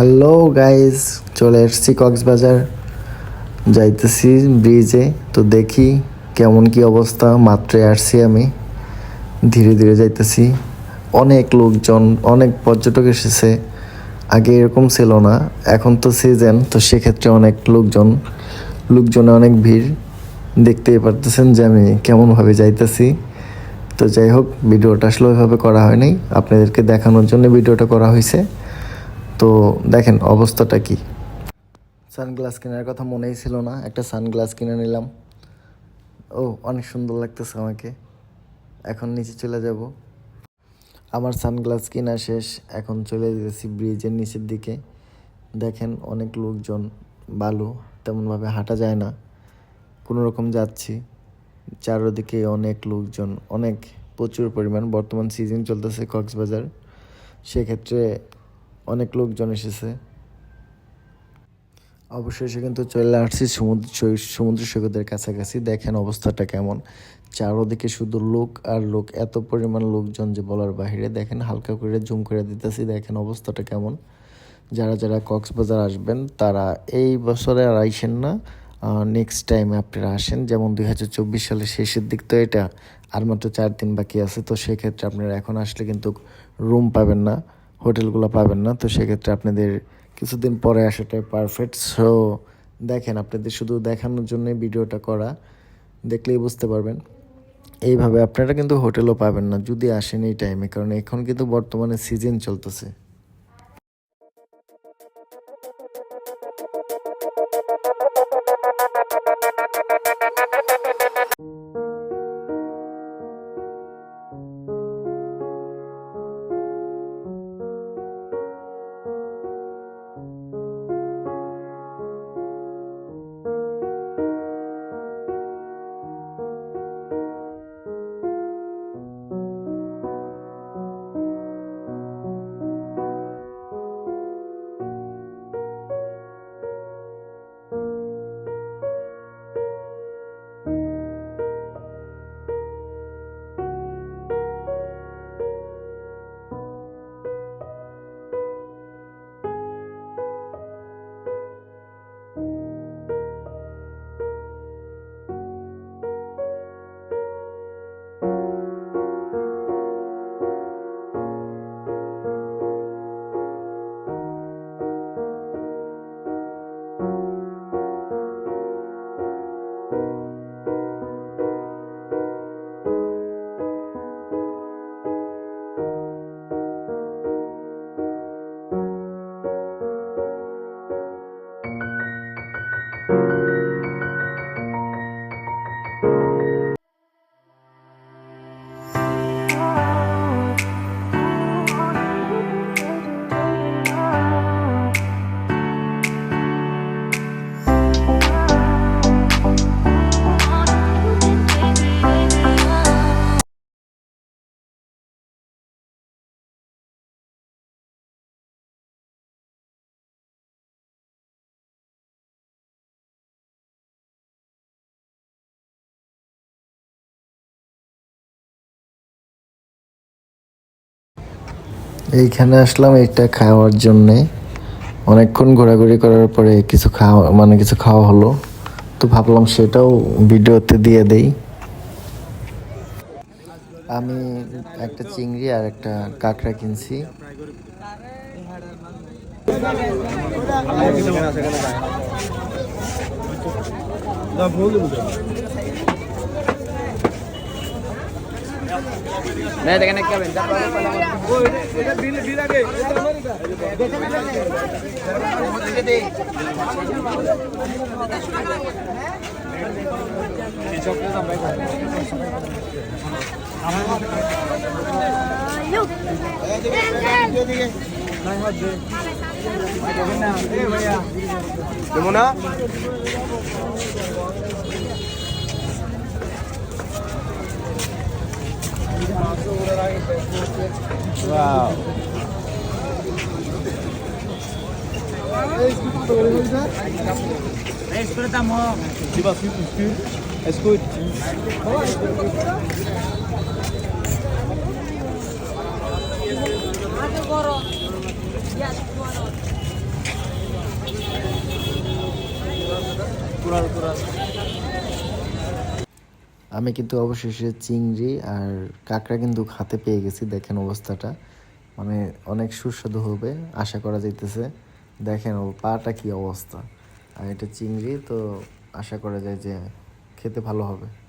Hello guys চলে এসছি কক্সবাজার। যাইতেছি ব্রিজে তো দেখি কেমন কি অবস্থা। মাত্রে আসছি আমি। ধীরে ধীরে যাইতেছি। অনেক লোকজন, অনেক পর্যটক এসেছে। আগে এরকম ছিল না। এখন তো সিজন তো সেক্ষেত্রে অনেক লোকজন, লোকজনে অনেক ভিড়। দেখতেই পারতেছেন যে আমি কেমনভাবে যাইতেছি। তো যাই হোক, ভিডিওটা আসলে ওইভাবে করা হয়নি। আপনাদেরকে দেখানোর জন্য ভিডিওটা করা হয়েছে তো দেখেন অবস্থাটা কি। সানগ্লাস কেনার কথা মনেই ছিল না, একটা সানগ্লাস কিনে নিলাম। ও, অনেক সুন্দর লাগতেছে আমাকে। এখন নিচে চলে যাব। আমার সানগ্লাস কিনা শেষ, এখন চলে যেতেছি ব্রিজের নিচের দিকে। দেখেন অনেক লোকজন, বালু, তেমনভাবে হাঁটা যায় না। কোনো রকম যাচ্ছি। চারোদিকে অনেক লোকজন, অনেক প্রচুর পরিমাণ। বর্তমান সিজন চলতেছে কক্সবাজার। সেক্ষেত্রে অনেক লোকজন এসেছে। অবশেষে কিন্তু চলে আসছি সমুদ্র সমুদ্র সৈকতের কাছাকাছি। দেখেন অবস্থাটা কেমন। চারোদিকে শুধু লোক আর লোক। এত পরিমাণ লোকজন যে বলার বাইরে দেখেন হালকা করে জুম করে দিতেছি। দেখেন অবস্থাটা কেমন। যারা যারা কক্সবাজার আসবেন, তারা এই বছরে আর আইসেন না। নেক্সট টাইমে আপনারা আসেন। যেমন দুই হাজার চব্বিশ সালের শেষের দিক তো এটা। আর মাত্র চার দিন বাকি আছে। তো সেক্ষেত্রে আপনারা এখন আসলে কিন্তু রুম পাবেন না। হোটেলগুলো পাবেন না, তো সেক্ষেত্রে আপনাদের কিছুদিন পরে আসাটাই পারফেক্ট সো দেখেন, আপনাদের শুধু দেখানোর জন্যই ভিডিওটা করা, দেখলেই বুঝতে পারবেন। এইভাবে আপনারা কিন্তু হোটেলও পাবেন না, যদি আসেন এই টাইমে কারণ এখন কিন্তু বর্তমানে সিজন চলতেছে। এইখানে আসলাম এটা খাওয়ার জন্যে। অনেকক্ষণ ঘোরাঘুরি করার পরে কিছু খাওয়া মানে কিছু খাওয়া হলো। তো ভাবলাম সেটাও ভিডিওতে দিয়ে দেই। আমি একটা চিংড়ি আর একটা কাঁকড়া কিনছি। नहीं देखने क्या बनता Jamuna Uau! Diba viel zu viel. Ist gut. Kurang kurang. আমি কিন্তু অবশেষে চিংড়ি আর কাঁকড়া কিন্তু হাতে পেয়ে গেছি, দেখেন অবস্থাটা। মানে অনেক সুস্বাদু হবে, আশা করা যাইতেছে। দেখেন ও পাটা কি অবস্থা। আর এটা চিংড়ি, তো আশা করা যায় যে খেতে ভালো হবে।